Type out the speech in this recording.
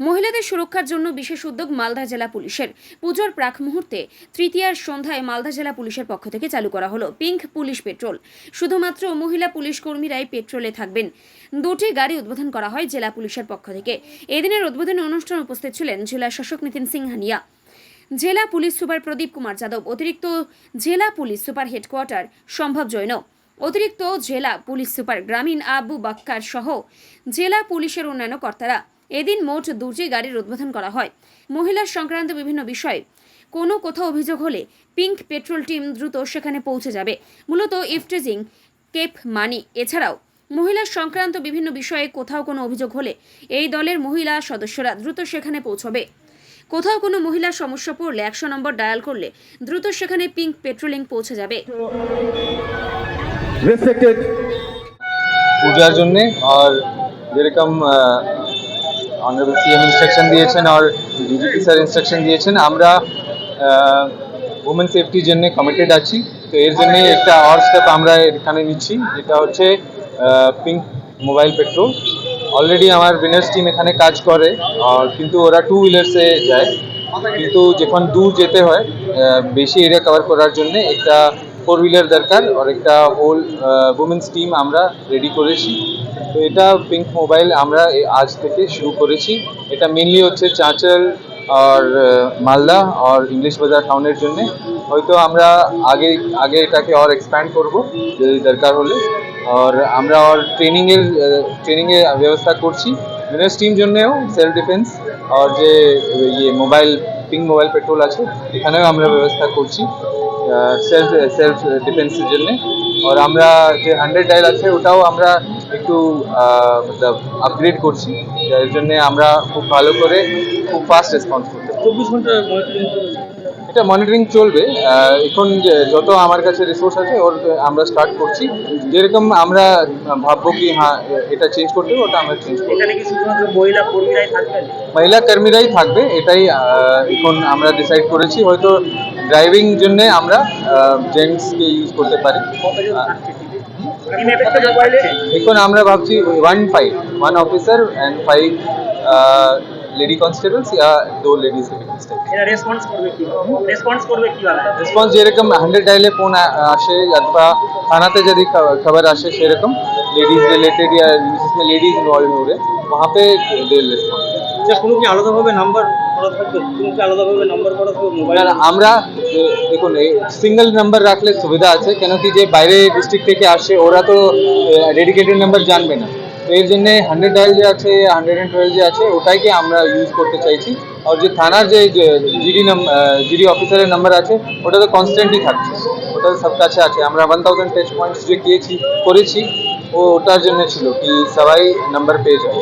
মহিলাদের সুরক্ষার জন্য বিশেষ উদ্যোগ মালদা জেলা পুলিশের। পুজোর প্রাক মুহূর্তে তৃতীয়ার সন্ধ্যায় মালদা জেলা পুলিশের পক্ষ থেকে চালু করা হলো পিঙ্ক পুলিশ পেট্রোল। শুধুমাত্র মহিলা পুলিশ কর্মীরাই পেট্রোলে থাকবেন। দুটি গাড়ি উদ্বোধন করা হয় জেলা পুলিশের পক্ষ থেকে। এদিনের উদ্বোধনী অনুষ্ঠানে উপস্থিত ছিলেন জেলা শাসক নিতিন সিংহানিয়া জেলা পুলিশ সুপার প্রদীপ কুমার যাদব, অতিরিক্ত জেলা পুলিশ সুপার হেডকোয়ার্টার সম্ভব জৈন, অতিরিক্ত জেলা পুলিশ সুপার গ্রামীণ আবু বাক্কার সহ জেলা পুলিশের অন্যান্য কর্তারা। এদিন মোট দুটি গাড়ির উদ্বোধন করা হয়। মহিলা সংক্রান্ত বিভিন্ন বিষয়ে কোনো কোথাও অভিযোগ হলে পিঙ্ক পেট্রোল টিম দ্রুত সেখানে পৌঁছে যাবে। মূলত ইফটেজিং কেপ মানি এছাড়াও মহিলা সংক্রান্ত বিভিন্ন বিষয়ে কোথাও কোনো অভিযোগ হলে এই দলের মহিলা সদস্যরা দ্রুত সেখানে পৌঁছবে। কোথাও কোনো মহিলার সমস্যা পড়লে একশো নম্বর ডায়াল করলে দ্রুত সেখানে পিঙ্ক পেট্রোলিং পৌঁছে যাবে। পূজার জন্যে আর যেরকম অনারেবল সিএম ইনস্ট্রাকশন দিয়েছেন আর ডিজিপি স্যার ইনস্ট্রাকশন দিয়েছেন। আমরা উমেন সেফটির জন্য কমিটেড আছি। তো এর জন্য একটা আর স্টেপ আমরা এখানে নিচ্ছি, যেটা হচ্ছে পিঙ্ক মোবাইল পেট্রোল অলরেডি আমার উইনার্স টিম এখানে কাজ করে, আর কিন্তু ওরা টু হুইলার্সে যায়। কিন্তু যখন দূর যেতে হয় বেশি এরিয়া কভার করার জন্য একটা ফোর হুইলার দরকার, আর একটা হোল উমেন্স টিম আমরা রেডি করেছি। তো এটা পিঙ্ক মোবাইল আমরা আজ থেকে শুরু করেছি। এটা মেনলি হচ্ছে চাঁচল আর মালদা আর ইংলিশ বাজার টাউনের জন্য। হয়তো আমরা আগে আগে এটাকে আর এক্সপ্যান্ড করব, যদি দরকার হলে। আর আমরা আর ট্রেনিংয়ের ট্রেনিংয়ের ব্যবস্থা করছি। উইনার্স টিম জন্যেও সেলফ ডিফেন্স আর যে ইয়ে মোবাইল পিঙ্ক মোবাইল পেট্রোল আছে, এখানেও আমরা ব্যবস্থা করছি সেলফ সেলফ ডিফেন্সের জন্য। আর আমরা যে হান্ড্রেড ডায়াল আছে, ওটাও আমরা একটু মতলব আপগ্রেড করছি। এর জন্য আমরা খুব ভালো করে খুব ফাস্ট রেসপন্স করতে চব্বিশ ঘণ্টা এটা মনিটরিং চলবে। এখন যত আমার কাছে রিসোর্স আছে ওর আমরা স্টার্ট করছি। যেরকম আমরা ভাববো কি হ্যাঁ এটা চেঞ্জ করতে হবে ওটা আমরা চেঞ্জ করব। এখানে কি শুধুমাত্র মহিলা কর্মীরাই থাকবেন? মহিলা কর্মীরাই থাকবে এটাই এখন আমরা ডিসাইড করেছি। হয়তো ড্রাইভিং জন্য আমরা জেন্টসকে ইউজ করতে পারি। কতজন থাকছে টিমে টিমে কতজন থাকছে এখন আমরা ভাবছি one five one officer and five lady constables ইয়া দো লেডিস কনস্টেবল এরা রেসপন্স করবে কিভাবে রেসপন্স করবে কিভাবে রেসপন্স যেরকম হান্ড্রেড ডাইলে ফোন আসে অথবা থানাতে যদি খ- খবর আসে সেরকম लेडीज रिलेटेड या जिसमें लेडीज इन्वॉल्व हो रहे वहाँ पे दे रेस्पॉन्स আচ্ছা কোনো কি আলাদাভাবে নাম্বার করা থাকবে? কোনো আলাদাভাবে নাম্বার করা থাকবে? মোবাইল আমরা দেখুন সিঙ্গেল নাম্বার রাখলে সুবিধা আছে কেন কি যে বাইরে ডিস্ট্রিক্ট থেকে আসে ওরা তো ডেডিকেটেড নাম্বার জানবে না। তো এর জন্য হান্ড্রেড ডায়াল যে আছে হান্ড্রেড অ্যান্ড টুয়েলভ যে আছে ওটাইকে আমরা ইউজ করতে চাইছি। আর যে থানার যে জিডি জিডি অফিসারের নাম্বার আছে ওটা তো কনস্ট্যান্টই থাকছে। ওটা তো সব কাছে আছে। আমরা ওয়ান থাউজেন্ড টেস্ট পয়েন্টস যে গিয়েছি করেছি ও ওটার জন্য ছিল কি সবাই নাম্বার পেয়ে যাবে।